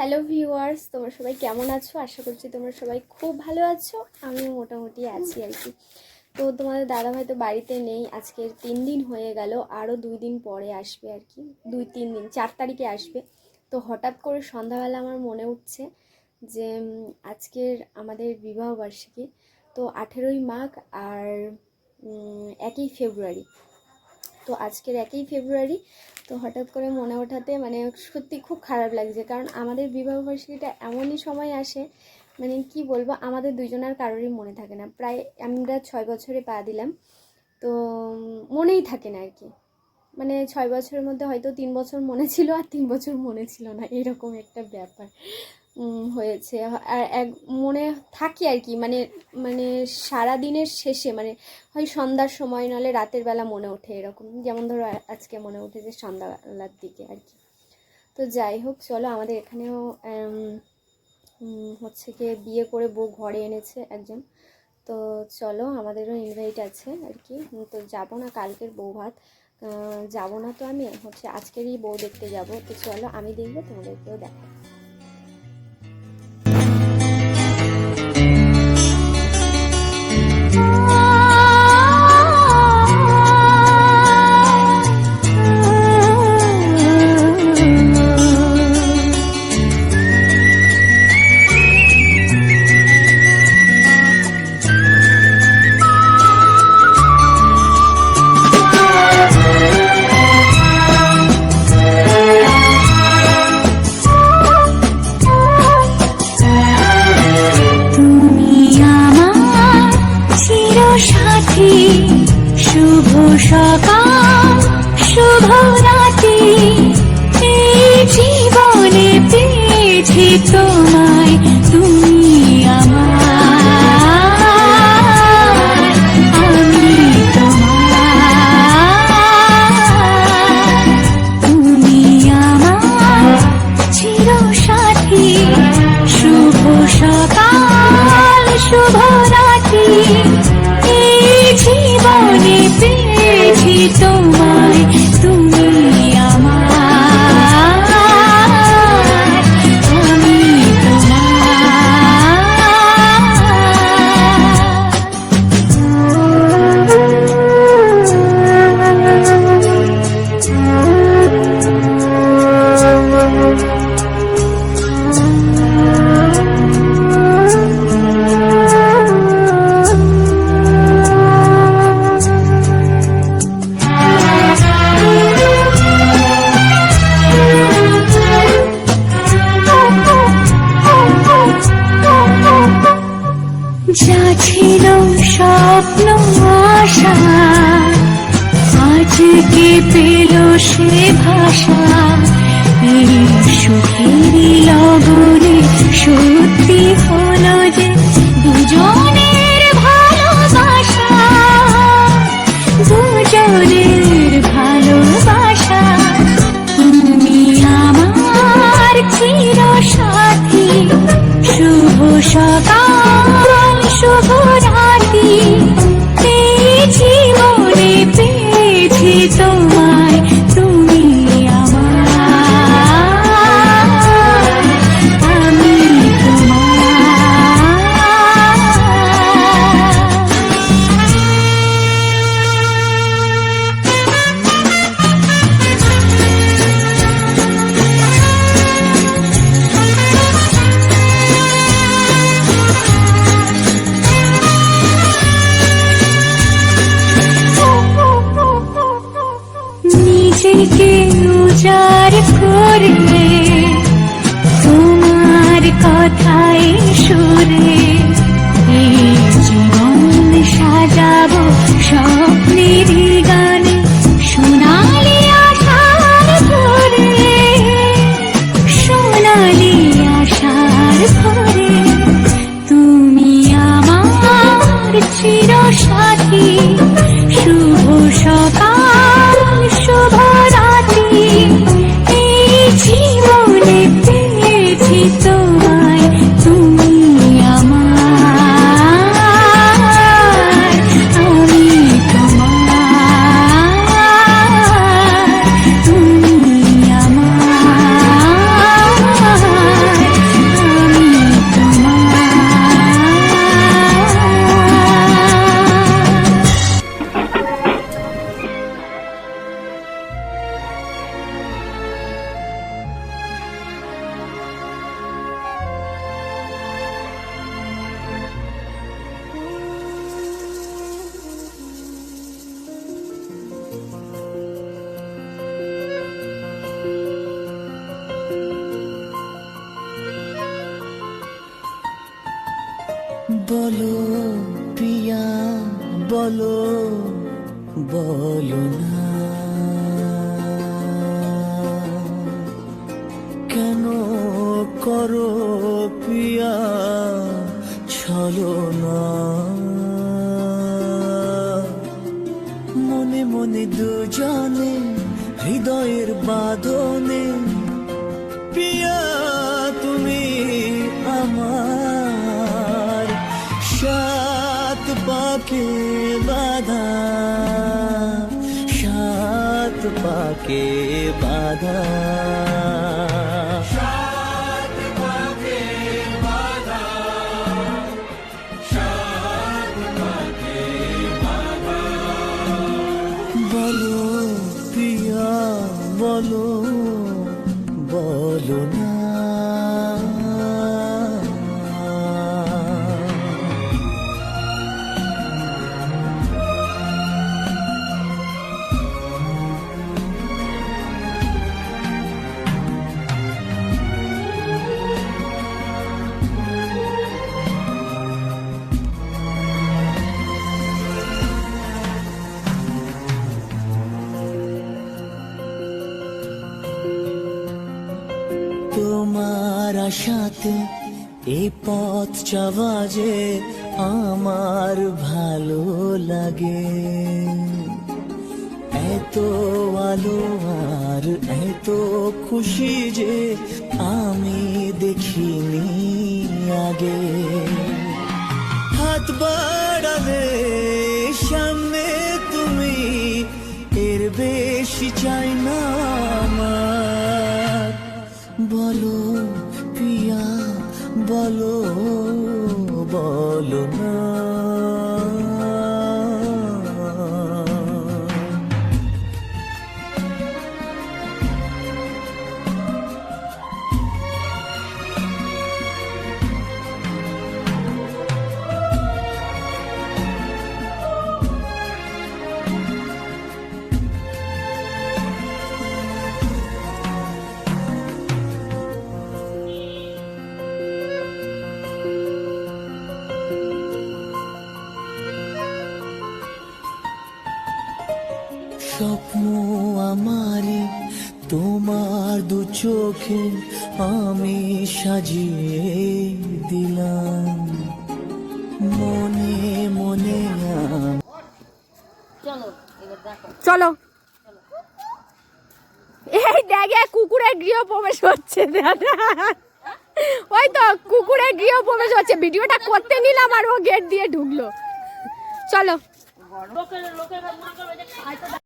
Hello viewers তোমরা সবাই কেমন আছো? আশা করছি তোমরা সবাই খুব ভালো আছো। আমি মোটামুটি আছি আর কি। তো তোমাদের দাদা ভাই তো বাড়িতে নেই। আজকের তিন দিন হয়ে গেল। আরও দুই দিন পরে আসবে আর কি। দুই, তিন দিন, চার তারিখে আসবে। তো হঠাৎ করে সন্ধ্যাবেলা আমার মনে উঠছে যে আজকের আমাদের বিবাহবার্ষিকী তো আঠেরোই মাঘ আর একই ফেব্রুয়ারি। তো আজকের একই ফেব্রুয়ারি তো হঠাৎ করে মনে ওঠাতে মানে সত্যি খুব খারাপ লাগছে। কারণ আমাদের বিবাহবার্ষিকীটা এমনই সময় আসে মানে কি বলব, আমাদের দুজনের কারোরই মনে থাকে না। প্রায় আমরা ছয় বছরে পা দিলাম, তো মনেই থাকে না আর কি। মানে ছয় বছরের মধ্যে হয়তো তিন বছর মনে ছিল আর তিন বছর মনে ছিল না, এরকম একটা ব্যাপার। হয়েছে। আর এক, মনে থাকি আর কি মানে মানে সারা দিনের শেষে মানে হয় সন্ধ্যার সময়, নাহলে রাতের বেলা মনে ওঠে এরকম। যেমন ধরো আজকে মনে উঠেছে সন্ধ্যাবেলার দিকে আর কি। তো যাই হোক, চলো আমাদের এখানেও হচ্ছে গিয়ে বিয়ে করে বউ ঘরে এনেছে একজন। তো চলো, আমাদেরও ইনভাইট আছে আর কি। তো যাব না কালকের বউ ভাত। যাব না তো আমি, হচ্ছে আজকেরই বউ দেখতে যাব। তো চলো, আমি দেখব, তোমাদেরকেও দেখাবো। তুমি সকাল শুভ এই জীবনে পেয়েছি তোমায় তুমি চির সাথী শুভ শুভ পেয়েছি ছিল স্বপ্ন আশা। আজকে পেল সে ভাষা? এই সুখেরই লগনে সত্যি হলো যে দুজনের ভালোবাসা। দুজনের ভালোবাসা। তুমি আমার চির সাথী। শুভ সকাল। উজাড় করলে, তোমার কথায় সুরে এই জীবন সাজাবো স্বপ্নের গানে। সোনালি আশার ভরে, সোনালি আশার ভরে তুমি আমার চির সাথী বলো পিয়া বলো বলো না। বাধা? আশাতে এই পথ চাওয়া যে আমার ভালো লাগে। এত আলো আর এত খুশি যে আমি দেখিনি আগে। হাত বাড়ালে সামনে তুমি এর বেশি চাই বলো না স্বপ্ন আমারে তোমার দু চোখে আমি সাজিয়ে দিলাম। মনে মনে চলো এই দেখে কুকুরের গৃহ প্রবেশ হচ্ছে দাদা। ওই তো কুকুরের গৃহ প্রবেশ হচ্ছে। ভিডিওটা করতে নিলাম আর ও গেট দিয়ে ঢুকলো। চলো।